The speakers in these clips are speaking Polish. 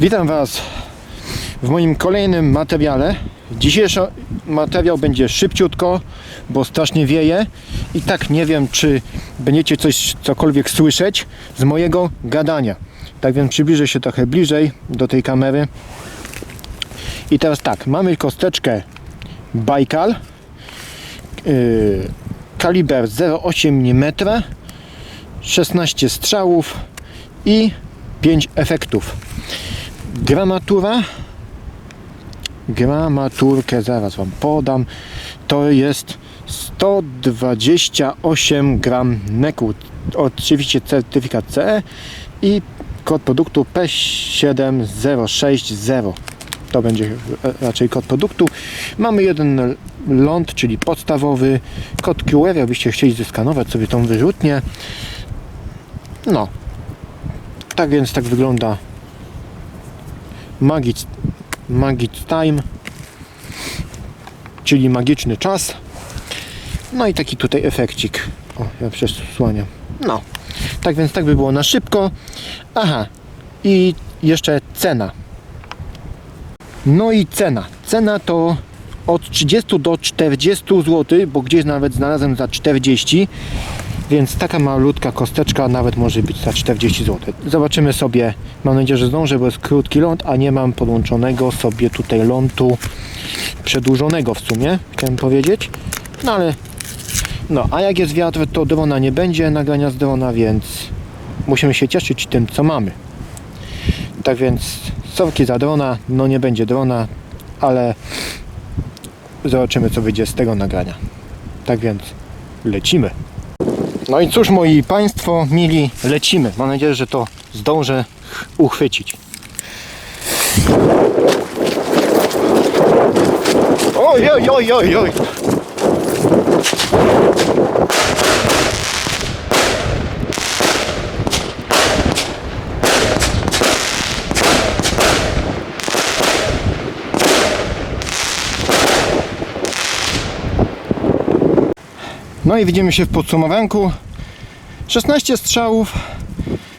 Witam Was w moim kolejnym materiale. Dzisiejszy materiał będzie szybciutko, bo strasznie wieje i tak nie wiem, czy będziecie coś cokolwiek słyszeć z mojego gadania. Tak więc przybliżę się trochę bliżej do tej kamery. I teraz tak, mamy kosteczkę Baikal, yy, kaliber 0,8 mm, 16 strzałów i 5 efektów. Gramatura gramaturkę zaraz Wam podam. To jest 128 gram neku. Oczywiście certyfikat CE i kod produktu P7060 to będzie raczej kod produktu. Mamy jeden ląd, czyli podstawowy. Kod QR, jakbyście chcieli zeskanować sobie tą wyrzutnię. No. Tak więc tak wygląda Magic, Magic Time, czyli magiczny czas. No i taki tutaj efekcik. O, ja przesłaniam. No, tak więc tak by było na szybko. Aha, i jeszcze cena. No i cena. Cena to od 30 do 40 zł, bo gdzieś nawet znalazłem za 40 więc taka malutka kosteczka nawet może być za 40 zł. Zobaczymy sobie, mam nadzieję, że zdążę, bo jest krótki ląd, a nie mam podłączonego sobie tutaj lądu przedłużonego w sumie, chciałem powiedzieć. No ale, no a jak jest wiatr, to drona nie będzie nagrania z drona, więc musimy się cieszyć tym, co mamy. Tak więc sorki za drona, no nie będzie drona, ale zobaczymy, co wyjdzie z tego nagrania. Tak więc lecimy. No i cóż, moi Państwo mili, lecimy. Mam nadzieję, że to zdążę uchwycić. Oj, oj, oj, oj, oj. No i widzimy się w podsumowanku. 16 strzałów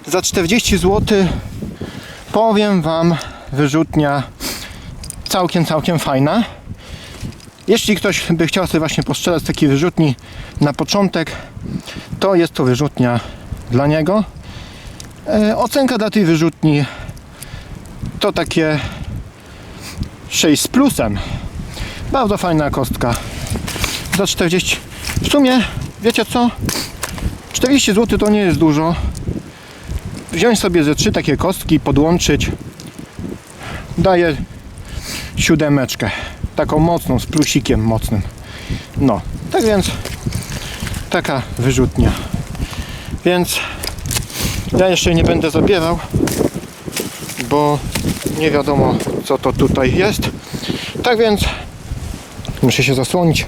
za 40 zł. Powiem Wam, wyrzutnia całkiem, całkiem fajna. Jeśli ktoś by chciał sobie właśnie postrzelać z takiej wyrzutni na początek, to jest to wyrzutnia dla niego. E, ocenka dla tej wyrzutni to takie 6 z plusem. Bardzo fajna kostka. Za 40 w sumie, wiecie co? 40 zł to nie jest dużo. Wziąć sobie ze trzy takie kostki, podłączyć. Daje siódemeczkę. Taką mocną, z plusikiem mocnym. No, tak więc taka wyrzutnia. Więc ja jeszcze nie będę zabierał, bo nie wiadomo co to tutaj jest. Tak więc muszę się zasłonić.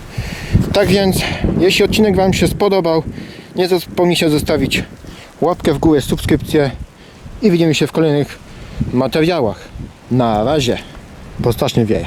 Tak więc, jeśli odcinek Wam się spodobał, nie zapomnijcie zostawić łapkę w górę, subskrypcję i widzimy się w kolejnych materiałach. Na razie, bo strasznie wieje.